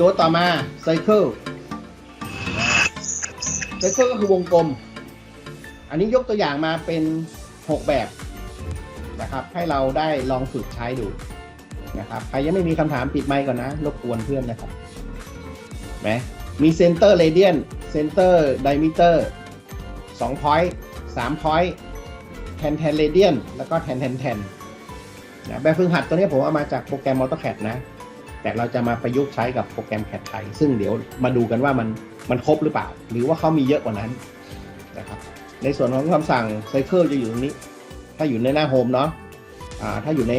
ตัวต่อมาไซเคิลไซเคิลก็คือวงกลม อันนี้ยกตัวอย่างมาเป็น 6 แบบนะครับ ให้เราได้ลองฝึกใช้ดูนะครับ ใครยังไม่มีคำถามปิดไมค์ก่อนนะ รบกวนเพื่อนนะครับไหมมีเซนเตอร์เรเดียนเซนเตอร์ไดมิเตอร์สองพอยต์สามพอยต์ แทนแทนเรเดียนแล้วก็แทนแทนแทนนะแบบฝึกหัดตัวนี้ผมเอามาจากโปรแกรม AutoCAD นะ แต่เราจะมาประยุกต์ใช้กับโปรแกรม CAD ไทย ซึ่งเดี๋ยวมาดูกันว่ามันมันครบหรือเปล่า หรือว่าเขามีเยอะกว่านั้นนะครับ ในส่วนของคำสั่ง Cycle จะอยู่ตรงนี้ ถ้าอยู่ในหน้าโฮมเนาะอ่าถ้าอยู่ใน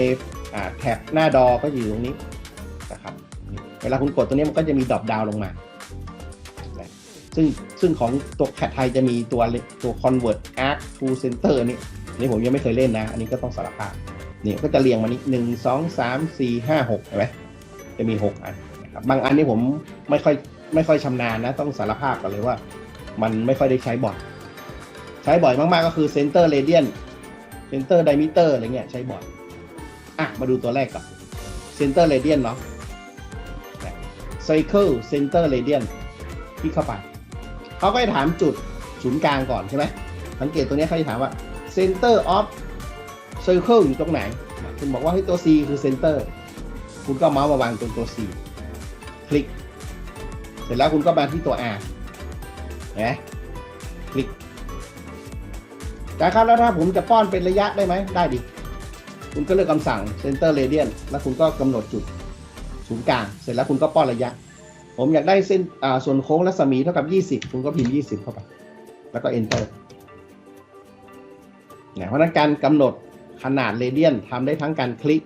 อ่าแท็บหน้าดอก็จะอยู่ตรงนี้นะครับ เวลาคุณกดตัวนี้มันก็จะมีดรอปดาวลงมาซึ่งซึ่งของตัวแคทไทยจะมีตัวตัว convert arc to center นี่ นี่ผมยังไม่เคยเล่นนะ อันนี้ก็ต้องสารภาพนี่ก็จะเรียงมานี้หนึ่งสองสามสี่ห้าหกเห็นไหมจะมีหกอันนะครับบางอันนี่ผมไม่ค่อยไม่ค่อยชำนาญนะ ต้องสารภาพกันเลยว่า มันไม่ค่อยได้ใช้บ่อย ใช้บ่อยมากๆก็คือ center radian center diameter อร์อะไรเงี้ยใช้บ่อยอะมาดูตัวแรกก่อน center radian เนาะ cycle center radian ที่เข้าไปเขาก็จะถามจุดศูนย์กลางก่อนใช่ไหมสังเกตตัวนี้เขาจะถามว่า center of circle อยู่ตรงไหน คุณบอกว่าให้ตัว C คือ center คุณก็เมาส์มาวางตรงตัว C คลิก เสร็จแล้วคุณก็มาที่ตัว R นไหมคลิกแต่ครับแล้วถ้าผมจะป้อนเป็นระยะได้ไหม ได้ดิ คุณก็เลือกคำสั่ง center radian แล้วคุณก็กำหนดจุดศูนย์กลาง เสร็จแล้วคุณก็ป้อนระยะ ผมอยากได้เส้นอ่าส่วนโค้งรัศมีเท่ากับ 20 คุณก็พิมพ์ 20 เข้าไป แล้วก็ enter เนี่ยเพราะนั้นการกำหนดขนาดเรเดียนทำได้ทั้งการคลิก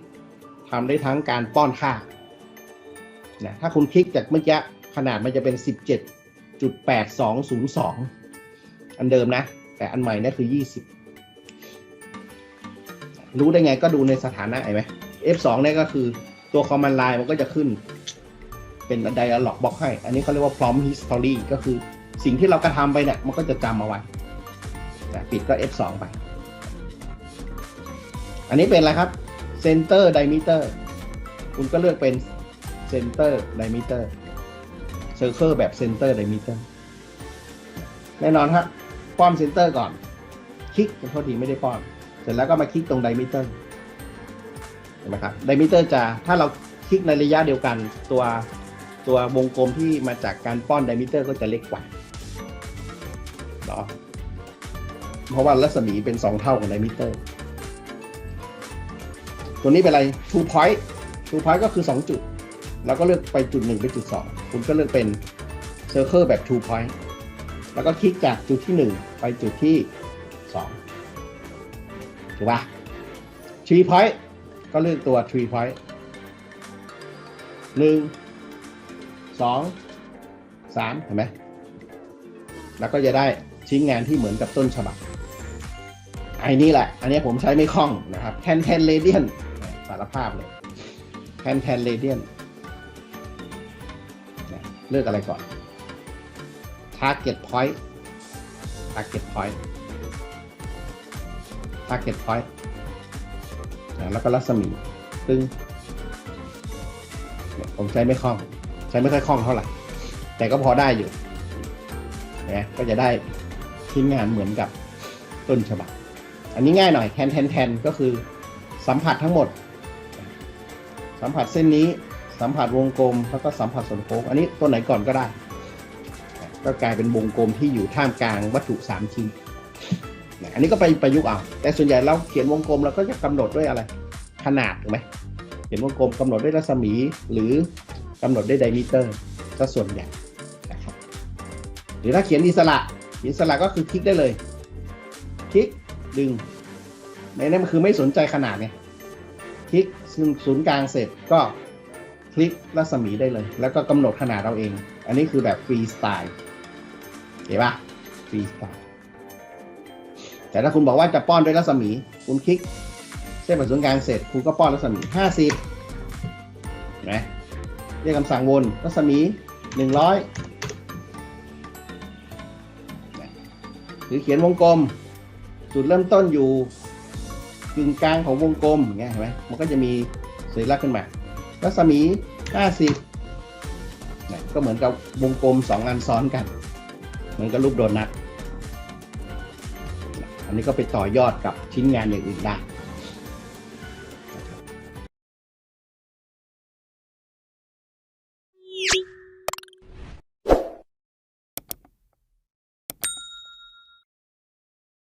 ทำได้ทั้งการป้อนค่านะถ้าคุณคลิกจากเมื่อกี้ขนาดมันจะเป็น 17.8202 อันเดิมนะ แต่อันใหม่นี่คือ 20 รู้ได้ไงก็ดูในสถานะเห็นไหม F2 เนี่ยก็คือตัว command line มันก็จะขึ้นเป็น dialog box ให้ อันนี้เขาเรียกว่า prompt history ก็คือสิ่งที่เรากระทำไปเนี่ยมันก็จะจำเอาไว้ปิดก็ F2 ไป อันนี้เป็นอะไรครับ center diameter คุณก็เลือกเป็น center diameter circle แบบ center diameter แน่นอนครับ ป้อน center ก่อน คลิกโทษทีไม่ได้ป้อน เสร็จแล้วก็มาคลิกตรง diameter เห็นไหมครับ diameter จะถ้าเราคลิกในระยะเดียวกันตัวตัววงกลมที่มาจากการป้อน diameter ก็จะเล็กกว่าเนาะเพราะว่ารัศมีเป็น 2 เท่าของ diameter ตัวนี้เป็นอะไร two point two point ก็คือ 2 จุด แล้วก็เลือกไปจุด 1 ไปจุด 2 คุณก็เลือกเป็น circle แบบ two point แล้วก็คลิกจากจุดที่ 1 ไปจุดที่ 2 ถูกปะ three point ก็เลือกตัว three point หนึ่งสองสามเห็นไหมแล้วก็จะได้ชิ้นงานที่เหมือนกับต้นฉบับไอ้นี่แหละ อันนี้ผมใช้ไม่คล่องนะครับแทนแทนเรเดียนารภาพเลยแทนแทนเรเดียนเลือกอะไรก่อน target point target point target point แล้วก็รัศมีซึ่งผมใช้ไม่คล่อง ใช้ไม่ค่อยคล่องเท่าไหร่ แต่ก็พอได้อยู่นะก็จะได้ชิ้นงานเหมือนกับต้นฉบับ อันนี้ง่ายหน่อยแทนแทนแทนก็คือสัมผัสทั้งหมด สัมผัสเส้นนี้สัมผัสวงกลม แล้วก็สัมผัสส่วนโค้ง อันนี้ตัวไหนก่อนก็ได้ ก็กลายเป็นวงกลมที่อยู่ท่ามกลางวัตถุสามชิ้นอันนี้ก็ไปประยุกต์เอา แต่ส่วนใหญ่เราเขียนวงกลมเราก็จะกำหนดด้วยอะไร ขนาดถูกไหมเขียนวงกลมกำหนดด้วยรัศมีหรือกำหนดด้วยไดมิเตอร์ซะส่วนใหญ่นะครับหรือถ้าเขียนอิสระอิสระก็คือคลิกได้เลย คลิกดึงในนั้นมันคือไม่สนใจขนาดไงคลิก ศูนย์กลางเสร็จก็คลิกรัศมีได้เลย แล้วก็กำหนดขนาดเราเอง อันนี้คือแบบฟรีสไตล์เห็นปะฟรีสไตล์แต่ถ้าคุณบอกว่าจะป้อนด้วยรัศมี คุณคลิกเส้นผ่านศูนย์กลางเสร็จ คุณก็ป้อนรัศมี 50นไหมเรียกคำสั่งวนรัศมี 100 หรือเขียนวงกลม จุดเริ่มต้นอยู่ กึ่งกลางของวงกลมอย่างเงี้ยเห็นไหมมันก็จะมีสัญลักษณ์ขึ้นมารัศมี 50 ก็เหมือนกับวงกลม2งอันซ้อนกัน เหมือนกับรูปโดนัทอันนี้ก็ไปต่อยอดกับชิ้นงานอย่างอื่นได้